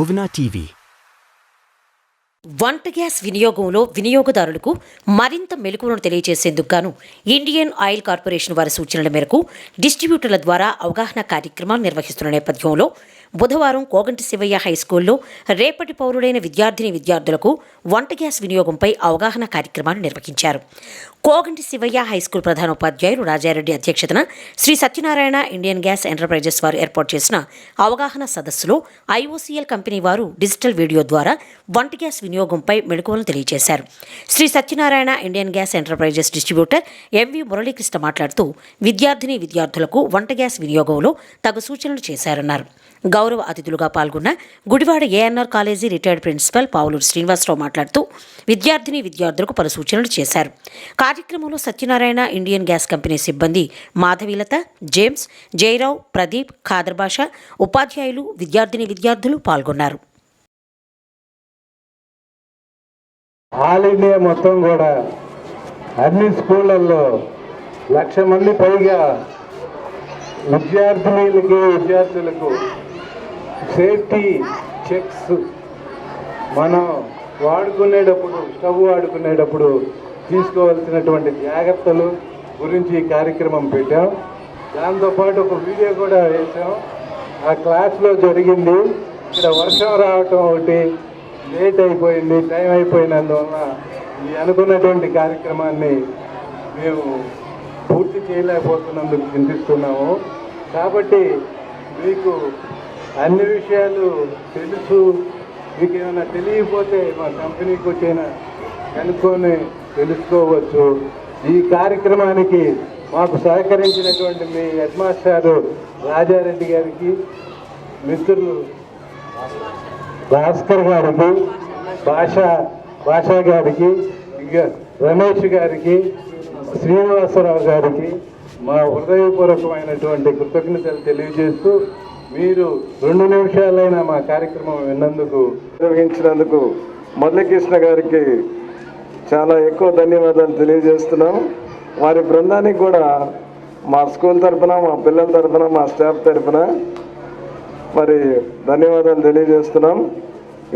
Bhuvana TV. వంట gas వినియోగంలో వినియోగదారులకు మరింత మెలకువను తెలియజేసేందుకు గాను ఇండియన్ ఆయిల్ కార్పొరేషన్ వారి సూచనల మేరకు డిస్ట్రిబ్యూటర్ల ద్వారా అవగాహన కార్యక్రమాలు నిర్వహిస్తున్న నేపథ్యంలో బుధవారం కోగంటి శివయ్య హై స్కూల్లో రేపటి పౌరుడైన విద్యార్థిని విద్యార్థులకు వంట గ్యాస్ వినియోగంపై అవగాహన కార్యక్రమాన్ని నిర్వహించారు. కోగంటి శివయ్య హై స్కూల్ ప్రధానోపాధ్యాయులు రాజారెడ్డి అధ్యక్షతన Sri Satyanarayana Indian gas enterprises వారు ఏర్పాటు చేసిన అవగాహన సదస్సులో ఐఓసీఎల్ కంపెనీ వారు డిజిటల్ వీడియో ద్వారా వంట గ్యాస్ వినియోగంపై మెళకువలను తెలియజేశారు. Sri Satyanarayana Indian gas enterprises distributor MV Muralikrishna మాట్లాడుతూ విద్యార్థిని విద్యార్థులకు వంట గ్యాస్ వినియోగంలో తగు సూచనలు చేశారన్నారు. గౌరవ అతిథులుగా పాల్గొన్న Gudivada ANR college retired principal Pavuluru Srinivasarao మాట్లాడుతూ విద్యార్థిని విద్యార్థులకు పలు సూచనలు చేశారు. కార్యక్రమంలో సత్యనారాయణ ఇండియన్ గ్యాస్ కంపెనీ సిబ్బంది మాధవీలత జేమ్స్ జయరావు ప్రదీప్ ఖాదర్భాష ఉపాధ్యాయులు విద్యార్థిని విద్యార్థులు పాల్గొన్నారు. ఆల్ ఇండియా మొత్తం కూడా అన్ని స్కూళ్ళల్లో లక్ష మంది పైగా విద్యార్థినులకి విద్యార్థులకు సేఫ్టీ చెక్స్ మనం వాడుకునేటప్పుడు స్టవ్ వాడుకునేటప్పుడు తీసుకోవాల్సినటువంటి జాగ్రత్తలు గురించి ఈ కార్యక్రమం పెట్టాం. దాంతోపాటు ఒక వీడియో కూడా వేసాం ఆ క్లాస్లో జరిగింది. ఇక్కడ వర్షం రావటం ఒకటి లేట్ అయిపోయింది టైం అయిపోయినందువల్ల ఈ అనుకున్నటువంటి కార్యక్రమాన్ని మేము పూర్తి చేయలేకపోతున్నందుకు చింతిస్తున్నాము. కాబట్టి మీకు అన్ని విషయాలు తెలుసు. మీకు ఏమైనా తెలియకపోతే మా కంపెనీకి వచ్చిన కనుక్కొని తెలుసుకోవచ్చు. ఈ కార్యక్రమానికి మాకు సహకరించినటువంటి మీ హెడ్మాస్టర్ రాజారెడ్డి గారికి మిత్రులు భాస్కర్ గారికి భాష భాషా గారికి ఇక రమేష్ గారికి శ్రీనివాసరావు గారికి మా హృదయపూర్వకమైనటువంటి కృతజ్ఞతలు తెలియజేస్తూ మీరు రెండు నిమిషాలైనా మా కార్యక్రమం విన్నందుకు నిర్వహించినందుకు మురళీకృష్ణ గారికి చాలా ఎక్కువ ధన్యవాదాలు తెలియజేస్తున్నాం. వారి బృందానికి కూడా మా స్కూల్ తరఫున మా పిల్లల తరఫున మా స్టాఫ్ తరఫున మరి ధన్యవాదాలు తెలియజేస్తున్నాం.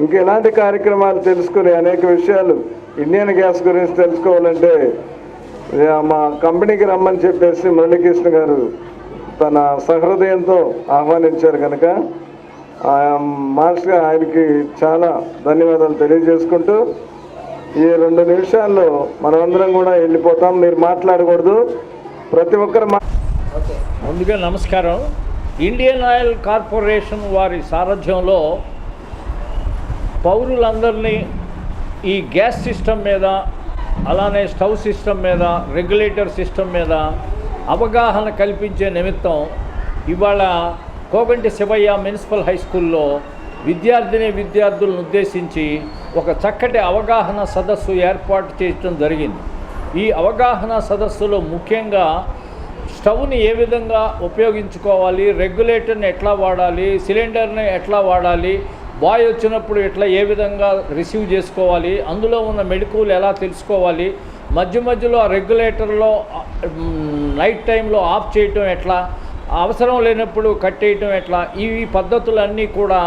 ఇంకెలాంటి కార్యక్రమాలు తెలుసుకుని అనేక విషయాలు ఇండియన్ గ్యాస్ గురించి తెలుసుకోవాలంటే మా కంపెనీకి రమ్మని చెప్పేసి మురళీకృష్ణ గారు తన సహృదయంతో ఆహ్వానించారు కనుక మాస్టర్గా మాస్టర్ ఆయనకి చాలా ధన్యవాదాలు తెలియజేసుకుంటూ ఈ రెండు నిమిషాల్లో మనమందరం కూడా వెళ్ళిపోతాం మీరు మాట్లాడకూడదు ప్రతి ఒక్కరు మా ముందుగా నమస్కారం. ఇండియన్ ఆయిల్ కార్పొరేషన్ వారి సారథ్యంలో పౌరులందరినీ ఈ గ్యాస్ సిస్టమ్ మీద అలానే స్టవ్ సిస్టమ్ మీద రెగ్యులేటర్ సిస్టమ్ మీద అవగాహన కల్పించే నిమిత్తం ఇవాళ కోగంటి శివయ్య మున్సిపల్ హై స్కూల్లో విద్యార్థిని విద్యార్థులను ఉద్దేశించి ఒక చక్కటి అవగాహన సదస్సు ఏర్పాటు చేయడం జరిగింది. ఈ అవగాహన సదస్సులో ముఖ్యంగా స్టవ్ని ఏ విధంగా ఉపయోగించుకోవాలి రెగ్యులేటర్ని ఎట్లా వాడాలి సిలిండర్ని ఎట్లా వాడాలి బాయ్ వచ్చినప్పుడు ఎట్లా ఏ విధంగా రిసీవ్ చేసుకోవాలి అందులో ఉన్న మెడికల్ ఎలా తెలుసుకోవాలి మధ్య మధ్యలో ఆ రెగ్యులేటర్లో నైట్ టైంలో ఆఫ్ చేయటం ఎట్లా అవసరం లేనప్పుడు కట్టేయటం ఎట్లా ఈ పద్ధతులన్నీ కూడా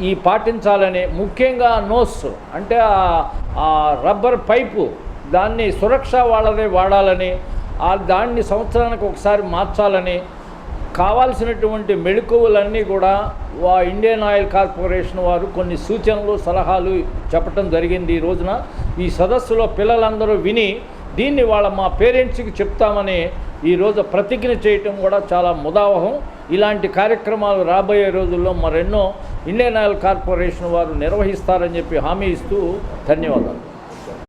ఈ పాటించాలని ముఖ్యంగా నోస్ అంటే ఆ- ఆ రబ్బర్ పైపు దాన్ని సురక్ష వాళ్ళదే వాడాలని ఆ దాన్ని సంవత్సరానికి ఒకసారి మార్చాలని కావాల్సినటువంటి మెళుకువలన్నీ కూడా వా ఇండియన్ ఆయిల్ కార్పొరేషన్ వారు కొన్ని సూచనలు సలహాలు చెప్పటం జరిగింది ఈ రోజున. ఈ సదస్సులో పిల్లలందరూ విని దీన్ని వాళ్ళ మా పేరెంట్స్కి చెప్తామని ఈరోజు ప్రతిజ్ఞ చేయటం కూడా చాలా ముదావహం. ఇలాంటి కార్యక్రమాలు రాబోయే రోజుల్లో మరెన్నో ఇండియన్ ఆయిల్ కార్పొరేషన్ వారు నిర్వహిస్తారని చెప్పి హామీ ఇస్తూ ధన్యవాదాలు.